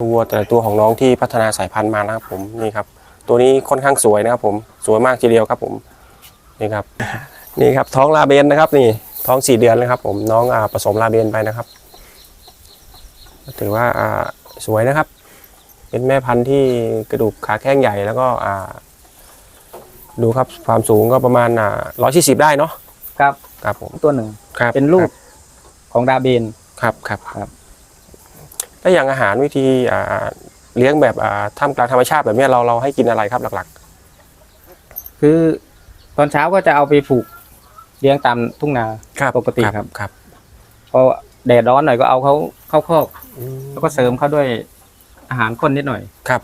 วัวแต่ละตัวของน้องที่พัฒนาสายพันธุ์มานะครับผมนี่ครับ ตัวนี้ค่อนข้างสวยนะครับผมสวยมากทีเดียวครับผมนี่ครับนี่ครับท้องลาเบนนะครับ นี่ท้องสี่เดือนเลยครับ ผมน้องอ่าผสมลาเบนไปนะครับถือว่าอ่าสวยนะครับ เป็นแม่พันธุ์ที่กระดูกขาแข้งใหญ่แล้วก็อ่า ดูครับความสูงก็ประมาณอ่าร้อยสี่สิบได้เนาะครับครับผมตัวหนึ่งครับเป็นลูกของดาเบนครับครับครับ แล้วอย่างอาหารวิธีอ่าเลี้ยงแบบอ่าท่ามกลางธรรมชาติแบบเนี้ยเราเราให้กินอะไรครับหลักคือตอนเช้าก็จะเอาไปผูกเลี้ยงตามทุ่งนาๆครับปกติครับครับพอแดดร้อนหน่อยก็เอาเขาเข้าคอกอืมแล้วก็เสริมเขาด้วยอาหารข้นนิดหน่อยครับ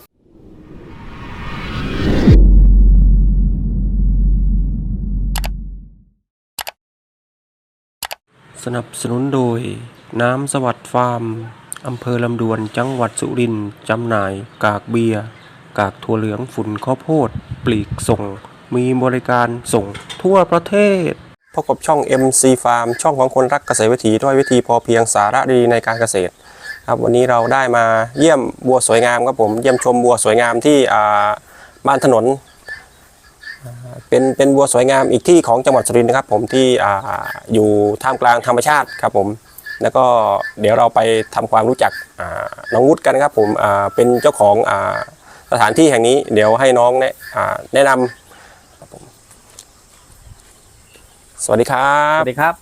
สนับสนุนโดยน้ำสวัสดิ์ฟาร์ม อำเภอลำดวนจังหวัดสุรินทร์จำหน่าย กากเบียร์กากถั่วเหลืองฝุ่นข้าวโพด ปลีกส่ง มีบริการส่งทั่วประเทศพบกับช่อง MC Farm ช่องของคนรักเกษตรวิถีด้วยวิธีพอเพียงสาระดีในการเกษตร ครับวันนี้เราได้มาเยี่ยมบัวสวยงามครับผมเยี่ยมชมบัวสวยงามที่บ้านถนนเป็นเป็นบัวสวยงามอีกที่ของจังหวัดสุรินทร์นะครับผมที่ออยู่ท่ามกลางธรรมชาติครับผม แล้วก็เดี๋ยวเราไปทำความรู้จักอ่าน้องวุฒิกันนะครับผมอ่าเป็นเจ้าของอ่าสถานที่แห่งนี้ เดี๋ยวให้น้องแนะอ่าแนะนำครับผมสวัสดีครัสบวัสดีครับ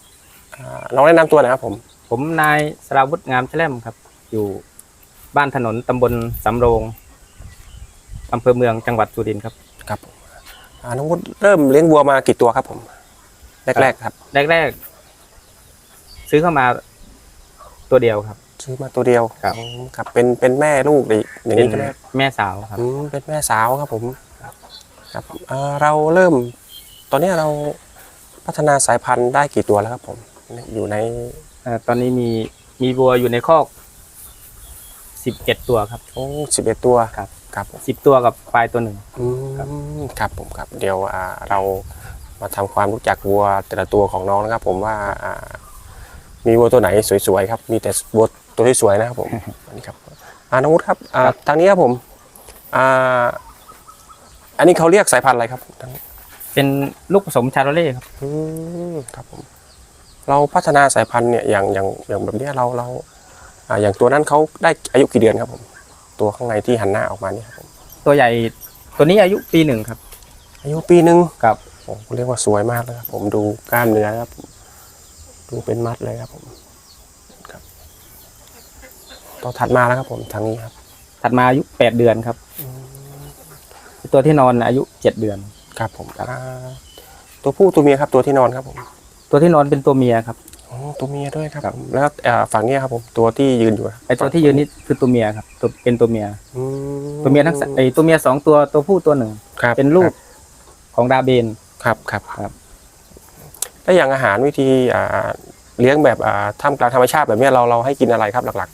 อ่าน้องแนะนำตัวหนะครับผม ผมนายสราวุฒิงามแช่มครับ อยู่บ้านถนนตำบลสำโรงอำเภอเมืองจังหวัดสุรินทร์ครับครับผมอ่าน้องวุฒิเริ่มเลี้ยงวัวมากี่ตัวครับผม แรกๆครับ แรกๆซื้อเข้ามา ตัวเดียวครับ ซื้อมาตัวเดียวครับ อืมครับเป็นเป็นแม่ลูกอีกอย่างเป็นนี้ใช่ไหมครับแม่สาวครับ อืมเป็นแม่สาวครับผมครับเอ่อเราเริ่ม ตอนนี้เราพัฒนาสายพันธุ์ได้กี่ตัวแล้วครับผม อยู่ในเอ่อตอนนี้มีมีวัวอยู่ในคอกสิบเจ็ดตัวครับ โอ้สิบเอ็ดตัวครับ ครับผม สิบตัวกับควายตัวหนึ่ง อืมครับผมครับเดี๋ยวอ่าเรามาทำความรู้จักวัวแต่ละตัวของน้องนะครับ ผมว่าอ่า มีวัวตัวไหนสวยๆครับ มีแต่วัวตัวที่สวยนะครับผมอันนี้ครับอ่าน้องวุฒิครับอ่าทางนี้ครับผมอ่าอันนี้เขาเรียกสายพันธุ์อะไรครับทางนี้เป็นลูกผสมชาโรเล่ครับอืมครับผม เราพัฒนาสายพันธุ์เนี่ยอย่างอย่างอย่างแบบเนี้ยเราเราอ่าอย่างตัวนั้นเขาได้อายุกี่เดือนครับผม ตัวข้างในที่หันหน้าออกมาเนี่ยครับผมตัวใหญ่ตัวนี้อายุปีหนึ่งครับ อายุปีหนึ่งครับโอ้เรียกว่าสวยมากเลยครับผมดูกล้ามเนื้อครับ ผมดูเป็นมัดเลยครับผมครับต่อถัดมาแล้วครับ ผมทางนี้ครับถัดมาอายุแปดเดือนครับ ตัวที่นอนอายุเจ็ดเดือนครับ ผมอ่าตัวผู้ตัวเมียครับ ตัวที่นอนครับผมตัวที่นอนเป็นตัวเมียครับอ๋อตัวเมียด้วยครับครับผมแล้วอ่าฝั่งเนี้ยครับผมตัวที่ยืนอยู่ะไอตัวที่ยืนนี่คือตัวเมียครับตัวเป็นตัวเมีย อืตัวเมียทั้งสไอตัวเมียสองตัวตัวผู้ตัวหนึ่ง ครับเป็นลูกของดาเบนครับครับครับ แล้วอย่างอาหารวิธีอ่าเลี้ยงแบบอ่าท่ามกลางธรรมชาติแบบเนี้ยเราเราให้กินอะไรครับหลัก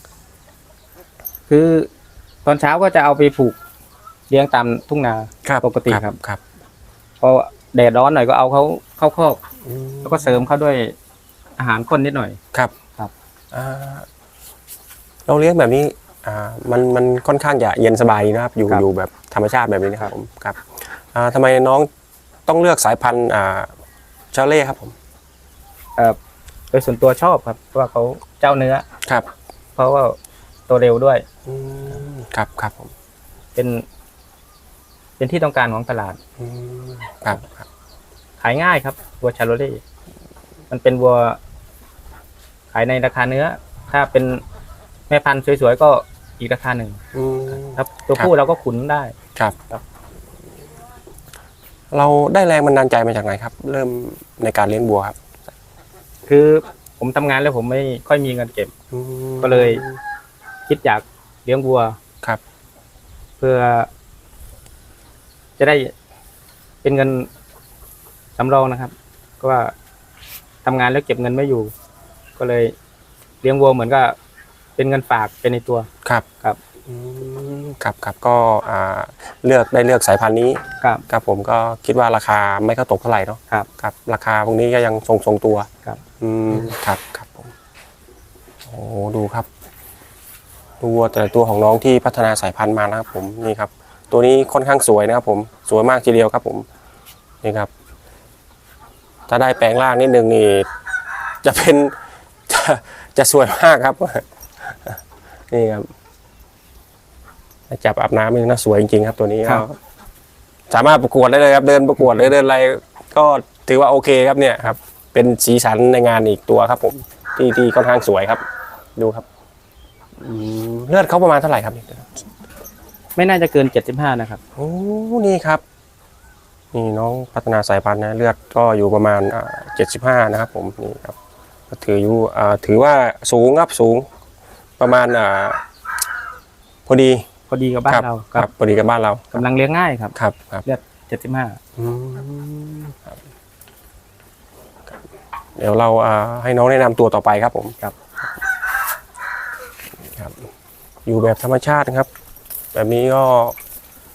คือตอนเช้าก็จะเอาไปผูกเลี้ยงตามทุ่งนาๆครับปกติครับครับพอแดดร้อนหน่อยก็เอาเขาเข้าคอกอืมแล้วก็เสริมเขาด้วยอาหารข้นนิดหน่อยครับครับอ่าเราเลี้ยงแบบนี้อ่ามันมันค่อนข้างจะเย็นสบายดีนะครับ อยู่อยู่แบบธรรมชาติแบบนี้นะครับผมครับอ่าทำไมน้องต้องเลือกสายพันธุ์ อ่าเชาเล่ครับผมเอ่อโดยส่วนตัวชอบครับเพราะว่าเขาเจ้าเนื้อ ครับเพราะว่าโตเร็วด้วย อืมครับครับผมเป็น เป็นที่ต้องการของตลาด อืมครับครับขายง่ายครับวัวชาโรเล่มันเป็นวัว ขายในราคาเนื้อ ถ้าเป็นแม่พันธุ์สวยๆก็อีกราคาหนึ่งอืม ครับ ตัวครับผู้เราก็ขุนได้ ครับ ครับ เราได้แรงบันดาลใจมาจากไหนครับ เริ่มในการเลี้ยงบัวครับ คือผมทำงานแล้วผมไม่ค่อยมีเงินเก็บอืมก็เลย คิดอยากเลี้ยงวัวครับ เพื่อ จะได้เป็นเงินสำรองนะครับ ก็ว่าทำงานแล้วเก็บเงินไม่อยู่ ก็เลยเลี้ยงวัวเหมือนกับเป็นเงินฝากเป็นในตัวครับ ครับ อืมครับครับก็อ่าเลือกได้เลือกสายพันธุ์นี้ครับ ครับผมก็คิดว่าราคาไม่เข้าตกเท่าไหร่เนาะครับครับราคาพวกนี้ก็ยังทรงทรงตัวครับ อืมครับครับผมโอ้ดูครับดูวัวแต่ละตัวของน้องที่พัฒนาสายพันธุ์มานะครับผมนี่ครับ ตัวนี้ค่อนข้างสวยนะครับผมสวยมากทีเดียวครับผมนี่ครับ ถ้าได้แปลงร่างนิดนึงนี่จะเป็นจะจะสวยมากครับนี่ครับ จับอาบน้ำนี่นะสวยจริงๆครับตัวนี้ครับก็สามารถประกวดได้เลยครับ เดินประกวดหรือเดินอะไรก็ถือว่าโอเคครับเนี่ยครับ เป็นสีสันในงานอีกตัวครับผมที่ที่ค่อนข้างสวยครับ ดูครับอืมเลือดเขาประมาณเท่าไหร่ครับนี่ไม่น่าจะเกินเจ็ดสิบห้านะครับ โอ้นี่ครับนี่น้องพัฒนาสายพันธุ์นะเลือดก็อยู่ประมาณเจ็ดสิบห้านะครับ ผมนี่ครับก็ถืออยู่อ่าถือว่าสูงครับสูงประมาณอ่าพอดี พอดีกับบ้านเราคครัรับบพอดีกับบ้านเรากำลังเลี้ยงง่ายครับครับครับ เลือดเจ็ดสิบห้าอืมครับครับเดี๋ยวเราอ่าให้น้องแนะนำตัวต่อไปครับผมครับครับ อยู่แบบธรรมชาติครับ แบบนี้ก็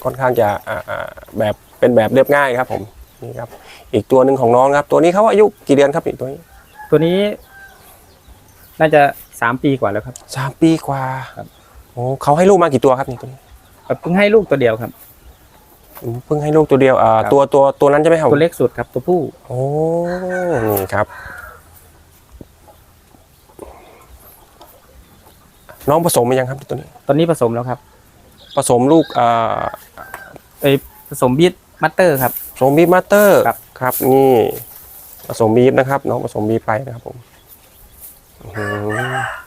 ค่อนข้างจะอ่าอ่าแบบเป็นแบบเรียบง่ายครับ ผมนี่ครับ อีกตัวหนึ่งของน้องครับ ตัวนี้เขาอายุกี่เดือนครับอีกตัวนี้ตัวนี้ น่าจะสามปีกว่าแล้วครับ สามปีกว่าครับ โอ้เขาให้ลูกมากี่ตัวครับนี่ตัวนี้เพิ่งให้ลูกตัวเดียวครับ อืมเพิ่งให้ลูกตัวเดียวอ่าครับ ตัวตัวตัวนั้นใช่ไหมครับตัวเล็กสุดครับตัวผู้โอ้นี่ครับ น้องผสมมายังครับตัวนี้ ตอนนี้ผสมแล้วครับผสมลูกอ่าเอ้ยผสมบีทมัตเตอร์ครับ ผสมบีฟมาสเตอร์ครับ ครับนี่ ผสมบีฟนะครับ น้องผสมบีฟไปนะครับผมอื้อหือ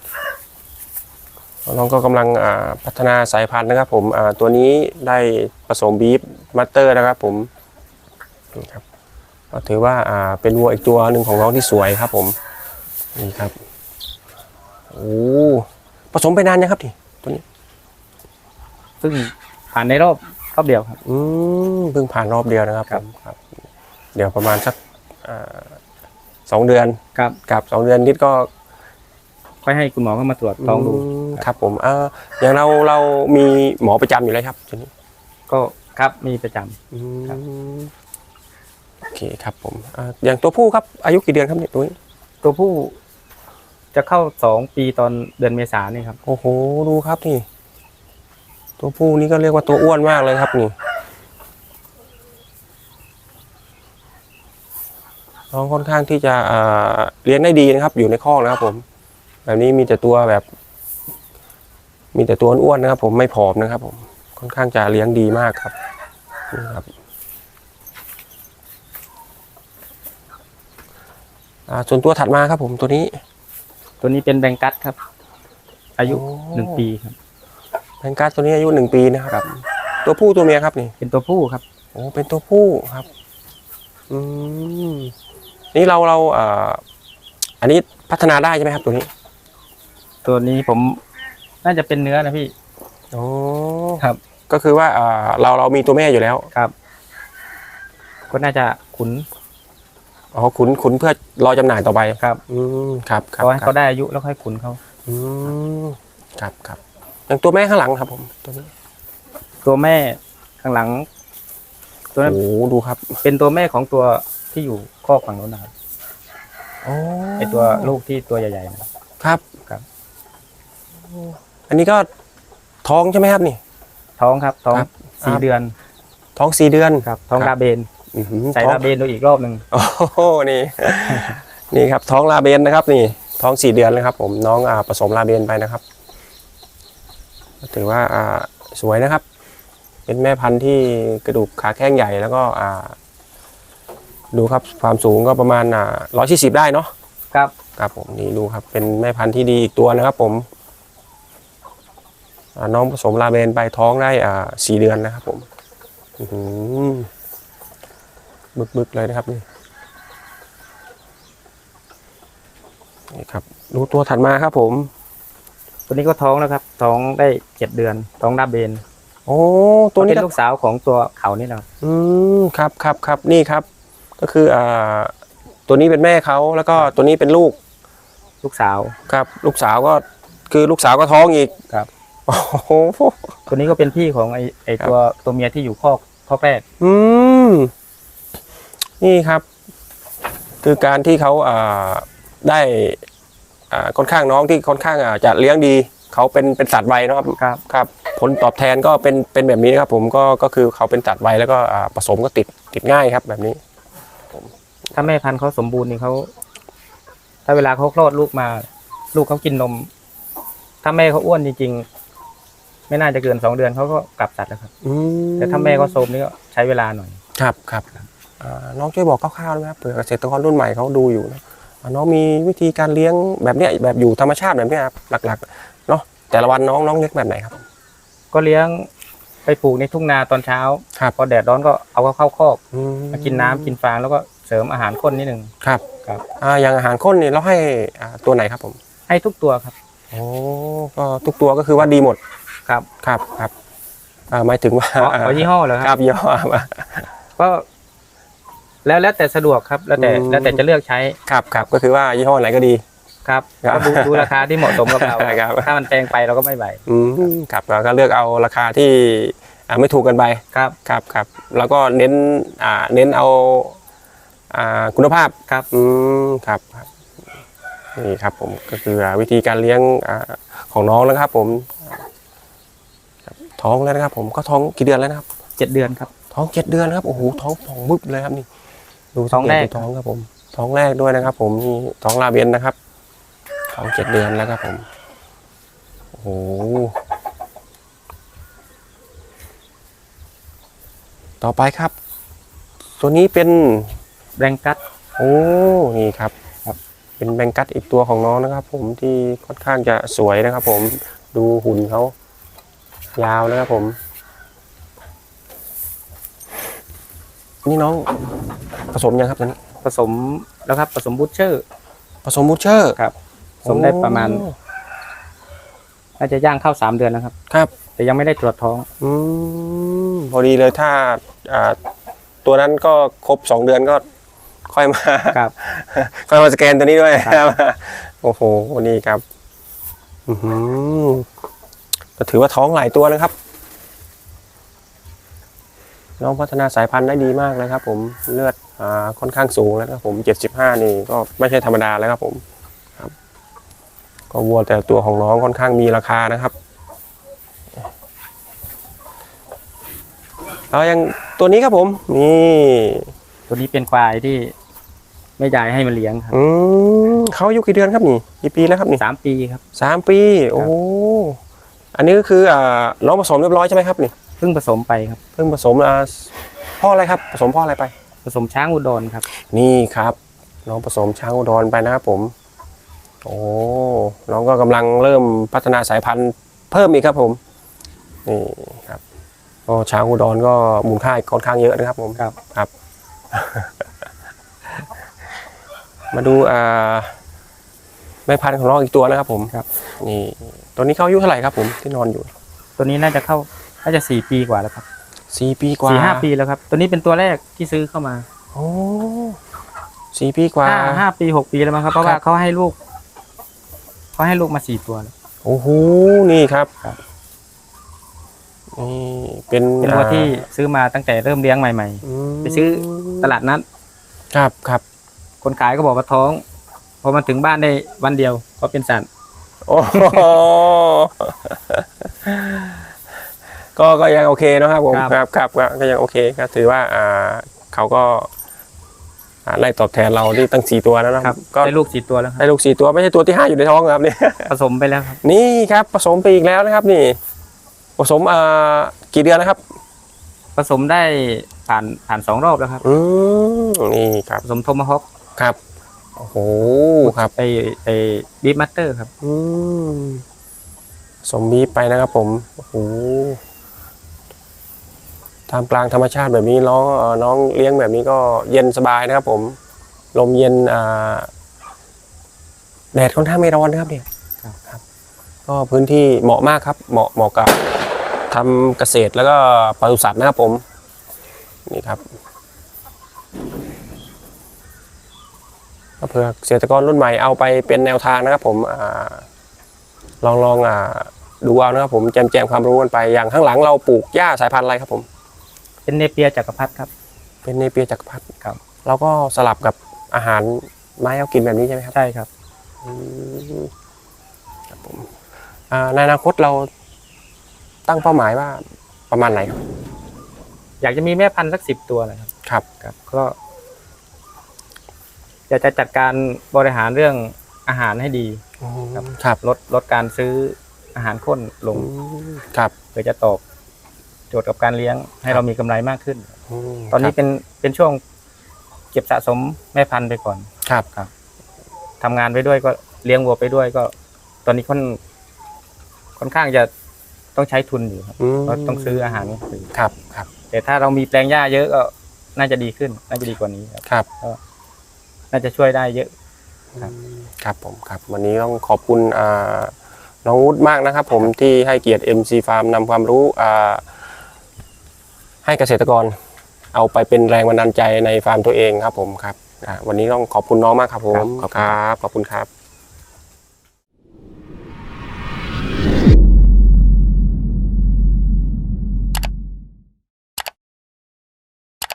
น้องก็กำลังอ่าพัฒนาสายพันธุ์นะครับ ผมอ่าตัวนี้ได้ผสมบีฟมาสเตอร์นะครับ ผมนี่ครับก็ถือว่าอ่าเป็นวัวอีกตัวหนึ่งของน้องที่สวยครับ ผมนี่ครับโอ้ผสมไปนานยังครับทีตัวนี้ซึ่งผ่านในรอบรอบเดียวครับ อืมเพิ่งผ่านรอบเดียวนะครับครับผมครับ เดี๋ยวประมาณสักอ่าสองเดือนครับกับสองเดือนนิดก็ ค่อยให้คุณหมอเข้ามาตรวจท้องดูมครับผมเอออย่างเราเรามีหมอประจำอยู่แล้วครับตัวนี้ก็ครับมีประจำอืมครับโอเคครับผมอ่าอย่างตัวผู้ครับอายุกี่เดือนครับเนี่ยตัวนี้ตัวผู้จะเข้าสองปีตอนเดือนเมษายนนี่ครับ โอ้โหดูครับนี่ตัวผู้นี่ก็เรียกว่าตัวอ้วนมากเลยครับนี่น้องค่อนข้างที่จะอ่าเลี้ยงได้ดีนะครับ อยู่ในคอกนะครับผม แบบนี้มีแต่ตัวแบบ มีแต่ตัวอ้วนๆนะครับ ผมไม่ผอมนะครับ ผมค่อนข้างจะเลี้ยงดีมากครับนี่ครับอ่าส่วนตัวถัดมาครับ ผมตัวนี้ ตัวนี้เป็นแบงกัสครับ อายุโอ้หนึ่งปีครับแพงกัสตัวนี้อายุหนึ่งปีนะครับ ตัวผู้ตัวเมียครับนี่ เป็นตัวผู้ครับโอ้เป็นตัวผู้ครับ อืมนี่เราเราเอ่ออันนี้พัฒนาได้ใช่ไหมครับตัวนี้ ตัวนี้ผมน่าจะเป็นเนื้อนะพี่ โอ้ครับ ก็คือว่าเอ่อเราเรามีตัวแม่อยู่แล้วครับ ก็น่าจะขุนอ๋อขุนขุนเพื่อรอจำหน่ายต่อไป ครับอืมครับครับเขาให้ครัเขาบได้อายุแล้วค่อยขุนเขาอืมครับครับอย่างตัวแม่ข้างหลังครับผมตัวนี้ตัวแม่ข้างหลัง ตัวนั้นโอ้ดูครับเป็นตัวแม่ของตัวที่อยู่คอกฝั่งโน้นนะครับโอ้ไอตัวลูกที่ตัวใหญ่ๆนะครับ ครับครับ อันนี้ก็ท้องใช่ไหมครับนี่ ท้องครับท้องครับสี่ครับ เดือนท้องสี่เดือนครับท้องครับลาเบนอื้อหือใส่ท้องลาเบนดูอีกรอบหนึ่งโอ้โหนี่ นี่ครับท้องลาเบนนะครับ นี่ ท้องสี่เดือนเลยครับ ผมน้องอ่าผสมลาเบนไปนะครับถือว่าอ่าสวยนะครับ เป็นแม่พันธุ์ที่กระดูกขาแข้งใหญ่แล้วก็อ่า ดูครับความสูงก็ประมาณอ่าร้อยสี่สิบได้เนาะ ครับ ครับผมนี่ดูครับเป็นแม่พันธุ์ที่ดีอีกตัวนะครับผมอ่า น้องผสมลาเบนไปท้องได้อ่าสี่เดือนนะครับผมอื้อหือบึกๆเลยนะครับนี่นี่ครับดูตัวถัดมาครับผม ตัวนี้ก็ท้องแล้วครับ ท้องได้เจ็ดเดือน ท้องลาเบนโอ้ตัวนี้เป็นก็ลูกสาวของตัวเขานี่แหละครับอืมครับครับครับนี่ครับ ก็คืออ่าตัวนี้เป็นแม่เขาแล้วก็ตัวนี้เป็นลูก ลูกสาวครับ ลูกสาวก็คือลูกสาวก็ท้องอีกครับ โอ้โหตัวนี้ก็เป็นพี่ของไอไอครับตัวตัวเมียที่อยู่คอกคอกแรก อืม นี่ครับ คือการที่เขาอ่าได้อ่าค่อนข้างน้องที่ค่อนข้างอ่าจะเลี้ยงดี เขาเป็นเป็นสัตว์ไวเนอะครับครับ ครับ ผลตอบแทนก็เป็นเป็นแบบนี้นะครับ ผมก็ก็คือเขาเป็นสัตว์ไวแล้วก็อ่าผสมก็ติดติดง่ายครับ แบบนี้ ถ้าแม่พันธุ์เขาสมบูรณ์นี่เขาถ้าเวลาเขาคลอดลูกมา ลูกเขากินนม ถ้าแม่เขาอ้วนจริงๆ ไม่น่าจะเกินสองเดือนเขาก็กลับสัตว์แล้วครับ อืมแต่ถ้าแม่เขาโทรมนี่ก็ใช้เวลาหน่อย ครับครับอ่าน้องช่วยบอกคร่าวๆได้ไหมครับเผื่อเกษตรกรรุ่นใหม่เขาดูอยู่นะอ่าน้องมีวิธีการเลี้ยงแบบเนี้ยแบบอยู่ธรรมชาติแบบเนี้ยครับหลักๆเนาะแต่ละวันน้องน้องเลี้ยงแบบไหนครับ ก็เลี้ยงไปปลูกในทุ่งนาตอนเช้าครับ พอแดดร้อนก็เอาเขาเข้าคอกอืมมากินน้ำกินฟางแล้วก็เสริมอาหารข้นนิดหนึ่ง ครับครับ อ่าอย่างอาหารข้นนี่เราให้อ่าตัวไหนครับผมให้ทุกตัวครับ โอ้ก็ทุกตัวก็คือว่าดีหมด ครับครับครับอ่าหมายถึงว่าขอขอยี่ห้อเหรอคครัรับบยี่ห้อครับก็แล้วแล้วแต่สะดวกครับ แล้วแต่อืมแล้วแต่จะเลือกใช้ครับครับก็คือว่ายี่ห้อไหนก็ดี ครับครับก็ดูดูราคาที่เหมาะสมกับเราครับ ถ้ามันแพงไปเราก็ไม่ไหวอืมครับเราก็เลือกเอาราคาที่อ่าไม่ถูกเกันไปครับ ครับครับแล้วก็เน้นอ่าเน้นเอาอ่าคุณภาพครับ อืมครับครับนี่ครับผมก็คืออ่าวิธีการเลี้ยงอาของน้องนะครับ ผมครับ ท้องแล้วนะครับ ผมก็ท้องกี่เดือนแล้วนะครับเจ็ดเดือนครับ ท้องเจ็ดเดือนนะครับโอ้โหท้องผ่องบึบเลยครับนี่ ดูท้องแรกสัเตดูท้องครับผม ท้องแรกด้วยนะครับ ผมนี่ท้องลาเบียนนะครับ ท้องเจ็ดเดือนแล้วครับผมโอ้โหต่อไปครับ ตัวนี้เป็นแรงกัดโอ้นี่ครับครับเป็นแบงกัสอีกตัวของน้องนะครับ ผมที่ค่อนข้างจะสวยนะครับ ผมดูหุ่นเขา ยาวนะครับผม นี่น้องผสมยังครับตอนนี้ผสมแล้วครับผสมบูชเชอร์ผสมบูชเชอร์ครับผสมได้ประมาณน่าจะย่างเข้าสามเดือนแล้วครับ ครับ แต่ยังไม่ได้ตรวจท้อง อืมพอดีเลยถ้าอ่าตัวนั้นก็ครบสองเดือนก็ค่อยมาครับค่อยมาสแกนตัวนี้ด้วยครับโอ้โหนี่ครับ อือหือ ก็ถือว่าท้องหลายตัวนะครับ น้องพัฒนาสายพันธุ์ได้ดีมากเลยครับ ผมเลือดอ่าค่อนข้างสูงแล้วครับผมเจ็ดสิบห้านี่ก็ไม่ใช่ธรรมดาแล้วครับผมครับ ก็วัวแต่ละตัวของน้องค่อนข้างมีราคานะครับเอาอย่างตัวนี้ครับผม นี่ตัวนี้เป็นควายที่แม่ยายให้มาเลี้ยงครับอืมเขาอายุกี่เดือนครับนี่กี่ปีแล้วครับนี่สามปีครับสามปี โอ้ อันนี้ก็คืออ่าน้องผสมเรียบร้อยใช่ไหมครับนี่เพิ่งผสมไปครับ เพิ่งผสมอ่าพ่ออะไรครับ ผสมพ่ออะไรไป ผสมช้างอุดรครับ นี่ครับ น้องผสมช้างอุดรไปนะครับผม โอ้น้องก็กำลังเริ่มพัฒนาสายพันธุ์เพิ่มอีกครับผมนี่ครับก็ช้างอุดรก็มูลค่าค่อนข้างเยอะนะครับผมครับครับ มาดูอ่า แม่พันธุ์ของน้องอีกตัวนะครับผมครับ นี่ตัวนี้เขาอายุเท่าไหร่ครับผมที่นอนอยู่ตัวนี้น่าจะเข้าน่าจะสี่ปีกว่าแล้วครับสี่ปีกว่าสี่ห้าปีแล้วครับ ตัวนี้เป็นตัวแรกที่ซื้อเข้ามาโอ้สี่ปีกว่าห้าห้าปีหกปีแล้วมั้งครับเพราะครัว่าบเขาให้ลูกเขาให้ลูกมาสี่ตัวแล้วโอ้โหนี่ครับครับนี่เป็นเป็นวัวอ่าที่ซื้อมาตั้งแต่เริ่มเลี้ยงใหม่มไปซื้อๆตลาดนัดครับครับ คนขายก็บอกว่าท้องพ อมาถึงบ้านได้วันเดียวก็เป็นสัตว์โอ้โหก็ก็ยังโอเคเนอะครับผมครับครับครับก็ก็ยังโอเคก็ถือว่าอ่าเขาก็อ่าไล่ตอบแทนเราที่ตั้งสี่ตัวแล้วนะครับก็ได้ลูกสี่ตัวแล้วครับได้ลูกสี่ตัวไม่ใช่ตัวที่ห้าอยู่ในท้องครับนี่ผสมไปแล้วครับนี่ครับผสมไปอีกแล้วนะครับ นี่ ผสมอ่ากี่เดือนแล้วครับ ผสมได้ผ่านผ่านสองรอบแล้วครับอืมนี่ครับผสมโทมาฮอกครับ โอ้โหครับไปไปบีฟมัตเตอร์ครับ อืมสมบีบไปนะครับผม โอ้โหทำกลางธรรมชาติแบบนี้น้องเอ่อน้องเลี้ยงแบบนี้ก็เย็นสบายนะครับผม ลมเย็นอ่าแดดค่อนข้างไม่ร้อนนะครับเนี่ยครับครับ ก็พื้นที่เหมาะมากครับ เหมาะเหมาะกับทำเกษตรแล้วก็ปศุสัตว์นะครับผม นี่ครับก็ เพื่อเกษตรกรรุ่นใหม่เอาไปเป็นแนวทางนะครับ ผมอาลองลองอ่าดูเอานะครับ ผมแจมแจมความรู้กันไปอย่างข้างหลังเราปลูกหญ้าสายพันธุ์อะไรครับ ผม เป็นเนเปียจักรพรรดิครับ เป็นเนเปียจักรพรรดิครับเราก็สลับกับอาหารไม้เอากินแบบนี้ใช่ไหมครับใช่ครับอืมครับผมอ่าในอนาคตเราตั้งเป้าหมายว่าประมาณไหนครับอยากจะมีแม่พันธุ์สักสิบตัวนะครับ ครับครับ ก็ อยากจะจัดการบริหารเรื่องอาหารให้ดีครับครับลดลดการซื้ออาหารข้นลงครับเพื่อจะตอบโจทย์กับการเลี้ยงให้เรามีกำไรมากขึ้นมตอนนี้ครับเป็นเป็นช่วงเก็บสะสมแม่พันธุ์ไปก่อนครับทำงานไปด้วยก็เลี้ยงวัวไปด้วยก็ ตอนนี้ค่อนค่อนข้างจะต้องใช้ทุนอยู่ครับมเพราะต้องซื้ออาหารซื้อครับครับ แต่ถ้าเรามีแปลงหญ้าเยอะก็น่าจะดีขึ้น น่าจะดีกว่านี้ครับครับ น่าจะช่วยได้เยอะ ครับ ครับผมครับ วันนี้ต้องขอบคุณอ่าน้องวุฒิมากนะครับ ผมที่ให้เกียรติ MC Farm นำความรู้อ่าให้เกษตรกร เอาไปเป็นแรงบันดาลใจในฟาร์มตัวเองครับผมครับอ่าวันนี้ต้องขอบคุณน้องมากครับผมครับขอบคุณ ครับขอบคุณครับ